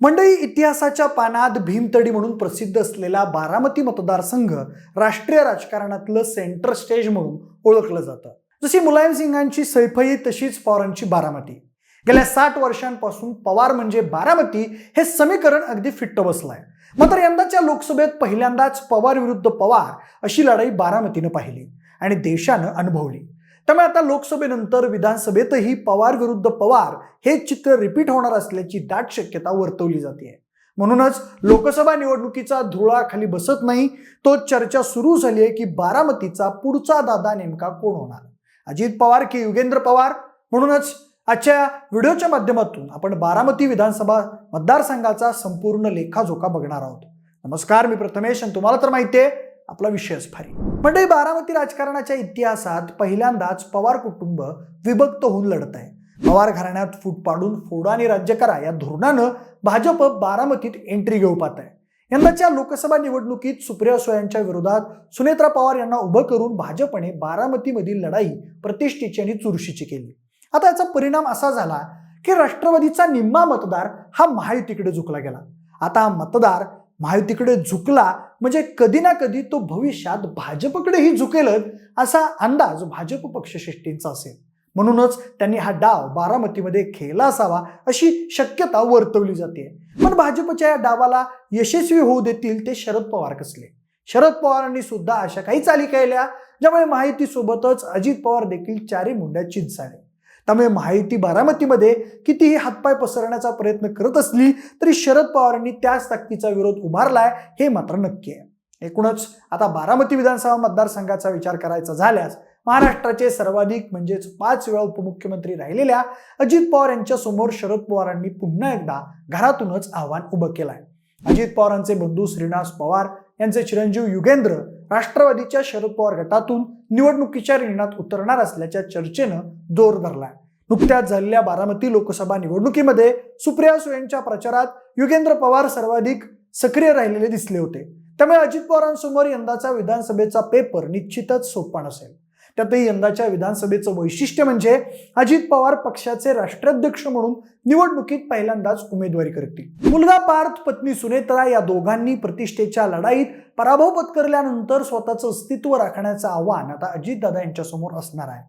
मंडळी इतिहासाच्या पानात भीमतडी म्हणून प्रसिद्ध असलेला बारामती मतदारसंघ राष्ट्रीय राजकारणातलं सेंटर स्टेज म्हणून ओळखलं जातं. जशी मुलायम सिंगांची सैफई तशीच पवारांची बारामती. गेल्या साठ वर्षांपासून पवार म्हणजे बारामती हे समीकरण अगदी फिट्ट बसलंय. मात्र यंदाच्या लोकसभेत पहिल्यांदाच पवार विरुद्ध पवार अशी लढाई बारामतीनं पाहिली आणि देशानं अनुभवली. त्यामुळे आता लोकसभेनंतर विधानसभेतही पवार विरुद्ध पवार हे चित्र रिपीट होणार असल्याची दाट शक्यता वर्तवली जाते म्हणूनच लोकसभा निवडणुकीचा धुळा खाली बसत नाही तो चर्चा सुरू झाली आहे की बारामतीचा पुढचा दादा नेमका कोण होणार? अजित पवार की युगेंद्र पवार? म्हणूनच आजच्या व्हिडिओच्या माध्यमातून आपण बारामती विधानसभा मतदारसंघाचा संपूर्ण लेखाजोखा बघणार आहोत. नमस्कार मी प्रथमेश आणि तुम्हाला तर माहिती आहे आपला विषयच भारी. म्हणजे बारामती राजकारणाच्या इतिहासात पहिल्यांदाच पवार कुटुंब विभक्त होऊन लढत आहे. पवार घराण्यात फूट पाडून फोडा आणि राज्य करा या धोरणानं भाजप बारामतीत एंट्री घेऊ पाहत आहे. यंदाच्या लोकसभा निवडणुकीत सुप्रिया सुळे यांच्या विरोधात सुनेत्रा पवार यांना उभं करून भाजपने बारामतीमधील लढाई प्रतिष्ठेची आणि चुरशीची केली. आता याचा परिणाम असा झाला की राष्ट्रवादीचा निम्मा मतदार हा महायुतीकडे झुकला गेला. आता हा मतदार महायुतीकडे झुकला म्हणजे कधी ना कधी तो भविष्यात भाजपकडेही झुकेलच असा अंदाज भाजप पक्षश्रेष्ठींचा असेल. म्हणूनच त्यांनी हा डाव बारामतीमध्ये खेळला असावा अशी शक्यता वर्तवली जाते. पण भाजपच्या या डावाला यशस्वी होऊ देतील ते शरद पवार कसले? शरद पवारांनी सुद्धा अशा काही चाली केल्या ज्यामुळे माहितीसोबतच अजित पवार देखील चारी मुंड्या चिंचाळे त्यामुळे माहिती बारामतीमध्ये कितीही हातपाय पसरण्याचा प्रयत्न करत असली तरी शरद पवारांनी त्याच ताकदीचा विरोध उभारलाय हे मात्र नक्की आहे. एकूणच आता बारामती विधानसभा मतदारसंघाचा विचार करायचा झाल्यास महाराष्ट्राचे सर्वाधिक म्हणजेच पाच वेळा उपमुख्यमंत्री राहिलेल्या अजित पवार यांच्या समोर शरद पवारांनी पुन्हा एकदा घरातूनच आव्हान उभं केलं आहे अजित पवारांचे बंधू श्रीनिवास पवार यांचे चिरंजीव युगेंद्र राष्ट्रवादीच्या शरद पवार गटातून निवडणुकीच्या रिंगणात उतरणार असल्याच्या चर्चेनं जोर धरलाय. नुकत्याच झालेल्या बारामती लोकसभा निवडणुकीमध्ये सुप्रिया सुळेंच्या प्रचारात युगेंद्र पवार सर्वाधिक सक्रिय राहिलेले दिसले होते. त्यामुळे अजित पवारांसमोर यंदाचा विधानसभेचा पेपर निश्चितच सोपा नसेल. त्यातही यंदाच्या विधानसभेचं वैशिष्ट्य म्हणजे अजित पवार पक्षाचे राष्ट्राध्यक्ष म्हणून निवडणुकीत पहिल्यांदाच उमेदवारी करतील. मुलगा पार्थ पत्नी सुनेत्रा या दोघांनी प्रतिष्ठेच्या लढाईत पराभव पत्करल्यानंतर स्वतःचं अस्तित्व राखण्याचं आव्हान आता अजितदादा यांच्यासमोर असणार आहे.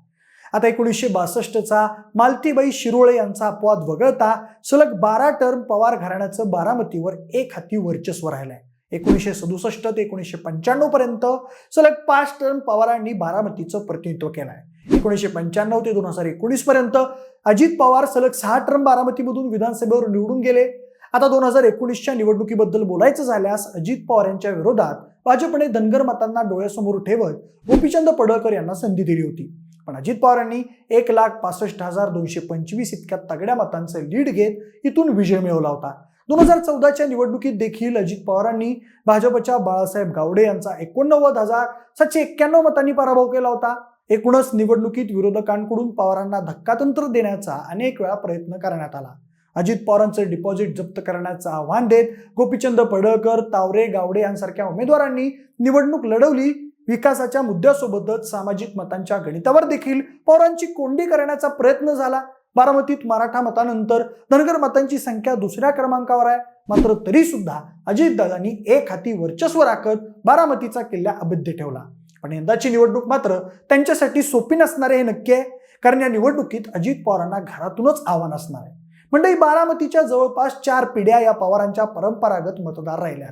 आता एकोणीसशे बासष्टचा मालतीबाई शिरोळे यांचा अपवाद वगळता सलग बारा टर्म पवार घराण्याचं बारामतीवर एक हाती वर्चस्व राहिलंय. एकोणीसशे सदुसष्ट ते एकोणीसशे पंच्याण्णव पर्यंत सलग पाच टर्म पवारांनी बारामतीचं प्रतिनिधित्व केलंय. एकोणीसशे पंच्याण्णव ते दोन हजार एकोणीस पर्यंत अजित पवार सलग सहा टर्म बारामतीमधून विधानसभेवर निवडून गेले. आता दोन हजार एकोणीसच्या निवडणुकीबद्दल बोलायचं झाल्यास अजित पवार यांच्या विरोधात भाजपने धनगर मतांना डोळ्यासमोर ठेवत गोपीचंद पडळकर यांना संधी दिली होती. पण अजित पवारांनी एक लाख पासष्ट हजार दोनशे पंचवीस इतक्या तगड्या मतांचं लीड घेत इथून विजय मिळवला होता. दोन हजार चौदाच्या निवडणुकीत देखील अजित पवारांनी भाजपच्या बाळासाहेब गावडे यांचा एकोणनव्वद हजार सातशे एक्क्याण्णव मतांनी पराभव केला होता. एकूणच निवडणुकीत विरोधकांकडून पवारांना धक्कातंत्र देण्याचा अनेक वेळा प्रयत्न करण्यात आला. अजित पवारांचं डिपॉझिट जप्त करण्याचं आव्हान देत गोपीचंद पडळकर तावरे गावडे यांसारख्या उमेदवारांनी निवडणूक लढवली. विकासाच्या मुद्द्यासोबतच सामाजिक मतांच्या गणितावर देखील पवारांची कोंडी करण्याचा प्रयत्न झाला. बारामतीत मराठा मतानंतर धनगर मतांची संख्या दुसऱ्या क्रमांकावर आहे. मात्र तरी सुद्धा अजितदादांनी एक हाती वर्चस्व राखत बारामतीचा किल्ला अबद्ध ठेवला. पण यंदाची निवडणूक मात्र त्यांच्यासाठी सोपी नसणारे हे नक्की आहे. कारण या निवडणुकीत अजित पवारांना घरातूनच आव्हान असणार आहे. म्हणजे बारामतीच्या जवळपास चार पिढ्या या पवारांच्या परंपरागत मतदार राहिल्या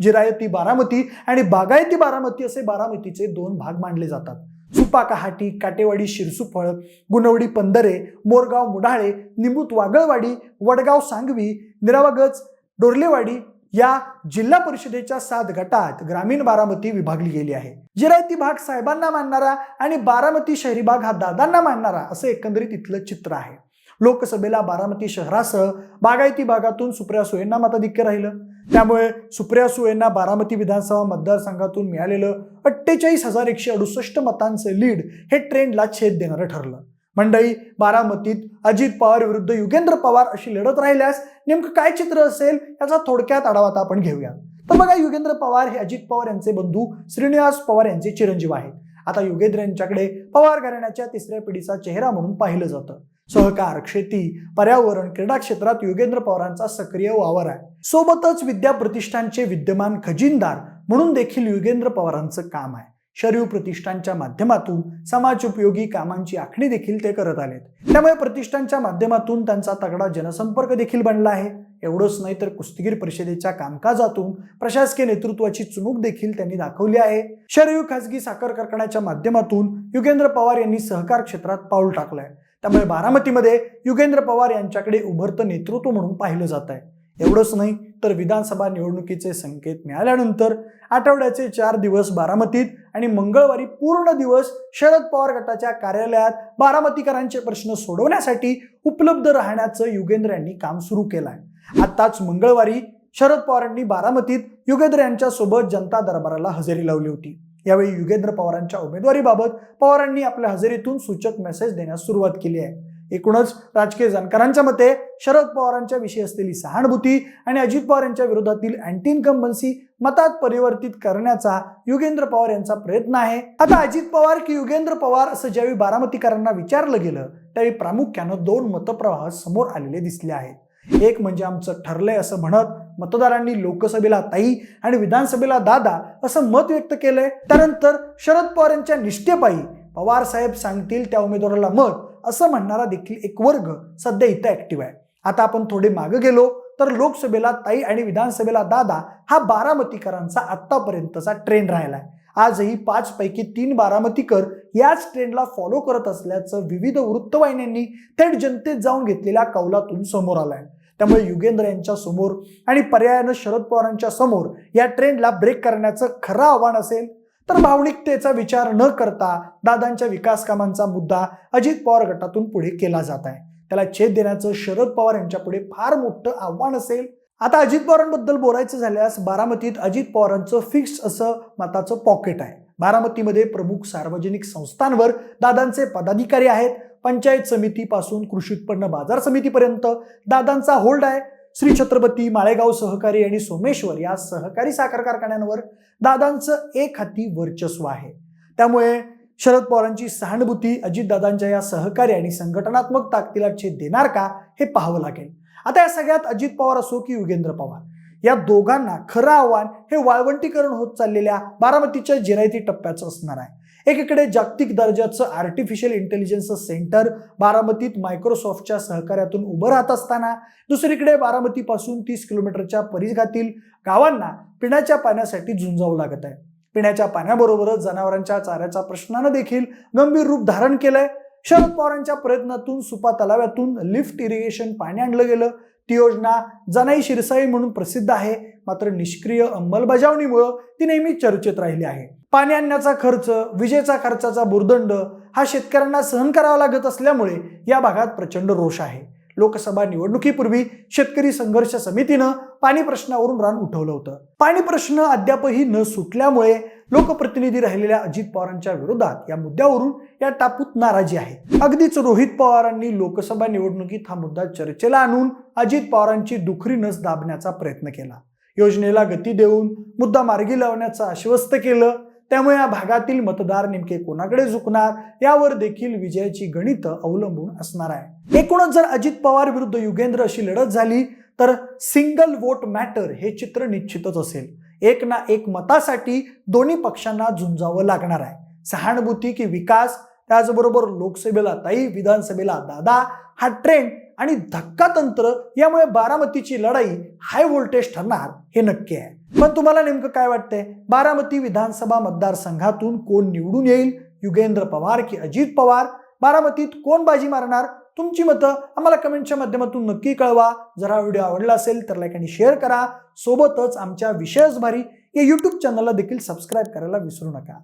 जिरायती बारामती आणि बागायती बारामती असे बारामतीचे दोन भाग मानले जातात. सुपा कहाटी काटेवाडी शिरसुफळ गुणवडी पंधरे मोरगाव मुढाळे निंबूत वागळवाडी वडगाव सांगवी निरावागज डोरलेवाडी या जिल्हा परिषदेच्या सात गटात ग्रामीण बारामती विभागली गेली आहे. जिरायती भाग साहेबांना मानणारा आणि बारामती शहरी भाग हा दादांना मानणारा असं एकंदरीत इथलं चित्र आहे. लोकसभेला बारामती शहरासह बागायती भागातून सुप्रिया सुळेंना मताधिक्य राहिलं. त्यामुळे सुप्रिया सुळेंना बारामती विधानसभा मतदारसंघातून मिळालेलं अठ्ठेचाळीस हजार एकशे अडुसष्ट मतांचं लीड हे ट्रेंडला छेद देणारं ठरलं. मंडळी बारामतीत अजित पवार विरुद्ध युगेंद्र पवार अशी लढत राहिल्यास नेमकं काय चित्र असेल याचा थोडक्यात आढावा आता आपण घेऊया. तर बघा युगेंद्र पवार हे अजित पवार यांचे बंधू श्रीनिवास पवार यांचे चिरंजीव आहेत. आता युगेंद्र यांच्याकडे पवार घराण्याच्या तिसऱ्या पिढीचा चेहरा म्हणून पाहिलं जातं. सहकार शेती पर्यावरण क्रीडा क्षेत्रात योगेंद्र पवारांचा सक्रिय वावर आहे. सोबतच विद्या प्रतिष्ठानचे विद्यमान खजिनदार म्हणून देखील योगेंद्र पवारांचं काम आहे. शरीव प्रतिष्ठानच्या माध्यमातून समाज उपयोगी कामांची आखणी देखील ते करत आलेत. त्यामुळे प्रतिष्ठानच्या माध्यमातून त्यांचा तगडा जनसंपर्क देखील बनला आहे. एवढंच नाही तर कुस्तीगीर परिषदेच्या कामकाजातून प्रशासकीय नेतृत्वाची चुणूक देखील त्यांनी दाखवली आहे. शरीव खासगी साखर कारखान्याच्या माध्यमातून युगेंद्र पवार यांनी सहकार क्षेत्रात पाऊल टाकलंय. त्यामुळे बारामतीमध्ये युगेंद्र पवार यांच्याकडे उभरतं नेतृत्व म्हणून पाहिलं जात आहे. एवढंच नाही तर विधानसभा निवडणुकीचे संकेत मिळाल्यानंतर आठवड्याचे चार दिवस बारामतीत आणि मंगळवारी पूर्ण दिवस शरद पवार गटाच्या कार्यालयात बारामतीकरांचे प्रश्न सोडवण्यासाठी उपलब्ध राहण्याचं युगेंद्र यांनी काम सुरू केलं आहे. आताच मंगळवारी शरद पवारांनी बारामतीत युगेंद्र यांच्यासोबत जनता दरबाराला हजेरी लावली होती. यावेळी युगेंद्र पवारांच्या उमेदवारीबाबत पवारांनी आपल्या हजेरीतून सूचक मेसेज देण्यास सुरुवात केली आहे. एकूणच राजकीय जाणकारांच्या मते शरद पवारांच्या विषयी असलेली सहानुभूती आणि अजित पवार यांच्या विरोधातील अँटी इन्कम्बन्सी मतात परिवर्तित करण्याचा युगेंद्र पवार यांचा प्रयत्न आहे. आता अजित पवार की युगेंद्र पवार असं ज्यावेळी बारामतीकरांना विचारलं गेलं त्यावेळी प्रामुख्यानं दोन मतप्रवाह समोर आलेले दिसले आहेत. एक म्हणजे आमचं ठरलंय असं म्हणत मतदारांनी लोकसभेला ताई आणि विधानसभेला दादा असं मत व्यक्त केलंय. त्यानंतर शरद पवार यांच्या निष्ठेपायी पवार साहेब सांगतील त्या उमेदवाराला मत असं म्हणणारा देखील एक वर्ग सध्या इथं ऍक्टिव्ह आहे. आता आपण थोडे मागे गेलो तर लोकसभेला ताई आणि विधानसभेला दादा हा बारामतीकरांचा आतापर्यंतचा ट्रेंड राहिलाय. आजही पाच पैकी तीन बारामतीकर याच ट्रेंडला फॉलो करत असल्याचं विविध वृत्तवाहिन्यांनी थेट जनतेत जाऊन घेतलेल्या कौलातून समोर आलंय. त्यामुळे युगेंद्र यांच्या समोर आणि पर्यायानं शरद पवारांच्या समोर या ट्रेंडला ब्रेक करण्याचं खरं आव्हान असेल तर भावनिकतेचा विचार न करता दादांच्या विकास कामांचा मुद्दा अजित पवार गटातून पुढे केला जात आहे. त्याला छेद देण्याचं शरद पवार यांच्या पुढे फार मोठं आव्हान असेल. आता अजित पवारांबद्दल बोलायचं झाल्यास बारामतीत अजित पवारांचं फिक्स असं मताचं पॉकेट आहे. बारामतीमध्ये प्रमुख सार्वजनिक संस्थांवर दादांचे पदाधिकारी आहेत. पंचायत समितीपासून कृषी उत्पन्न बाजार समितीपर्यंत. दादांचा होल्ड आहे. श्री छत्रपती माळेगाव सहकारी आणि सोमेश्वर या सहकारी साखर कारखान्यांवर दादांचं एक हाती वर्चस्व आहे. त्यामुळे शरद पवारांची सहानुभूती अजितदादांच्या या सहकारी आणि संघटनात्मक ताकदीला छेद देणार का हे पाहावं लागेल. आता या सगळ्यात अजित पवार असो की युगेंद्र पवार या दोघांना खरं आव्हान हे वाळवंटीकरण होत चाललेल्या बारामतीच्या जिरायती टप्प्याचं असणार आहे. एकीकडे जागतिक दर्जाचं आर्टिफिशियल इंटेलिजन्स सेंटर बारामतीत मायक्रोसॉफ्टच्या सहकार्यातून उभं राहत असताना दुसरीकडे बारामतीपासून तीस किलोमीटरच्या परिघातील गावांना पिण्याच्या पाण्यासाठी झुंजावं लागत आहे. पिण्याच्या पाण्याबरोबरच जनावरांच्या चाऱ्याच्या प्रश्नानं देखील गंभीर रूप धारण केलंय. शरद पवारांच्या प्रयत्नातून सुपा तलाव्यातून लिफ्ट इरिगेशन पाणी आणलं गेलं. ती योजना जनाई शिरसाई म्हणून प्रसिद्ध आहे. मात्र निष्क्रिय अंमलबजावणीमुळं ती नेहमी चर्चेत राहिली आहे. पाणी आणण्याचा खर्च विजेचा खर्चाचा भुर्दंड हा शेतकऱ्यांना सहन करावा लागत असल्यामुळे या भागात प्रचंड रोष आहे. लोकसभा निवडणुकीपूर्वी शेतकरी संघर्ष समितीनं पाणी प्रश्नावरून रान उठवलं होतं. पाणी प्रश्न अद्यापही न सुटल्यामुळे लोकप्रतिनिधी राहिलेल्या अजित पवारांच्या विरोधात या मुद्द्यावरून या टापूत नाराजी आहे. अगदीच रोहित पवारांनी लोकसभा निवडणुकीत हा मुद्दा चर्चेला आणून अजित पवारांची दुखरी नस दाबण्याचा प्रयत्न केला. योजनेला गती देऊन मुद्दा मार्गी लावण्याचं आश्वस्त केलं. त्यामुळे या भागातील मतदार नेमके कोणाकडे झुकणार? यावर देखील विजयाची गणितं अवलंबून असणार आहे. एकूणच जर अजित पवार विरुद्ध युगेंद्र अशी लढत झाली तर सिंगल वोट मॅटर हे चित्र निश्चितच असेल. एक ना एक मतासाठी दोन्ही पक्षांना झुंजावं लागणार आहे. सहानुभूती की विकास त्याचबरोबर लोकसभेला ताई विधानसभेला दादा हा ट्रेंड आणि धक्का तंत्र यामुळे बारामतीची लढाई हाय व्होल्टेज ठरणार हे नक्की आहे. पण तुम्हाला नेमकं काय वाटतंय? बारामती विधानसभा मतदारसंघातून कोण निवडून येईल? युगेंद्र पवार की अजित पवार? बारामतीत कोण बाजी मारणार? तुमची मतं आम्हाला कमेंटच्या माध्यमातून नक्की कळवा. जर हा व्हिडिओ आवडला असेल तर लाईक आणि शेअर करा. सोबतच आमच्या विशेष भारी या यूट्यूब चॅनलला देखील सबस्क्राईब करायला विसरू नका.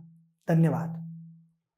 धन्यवाद.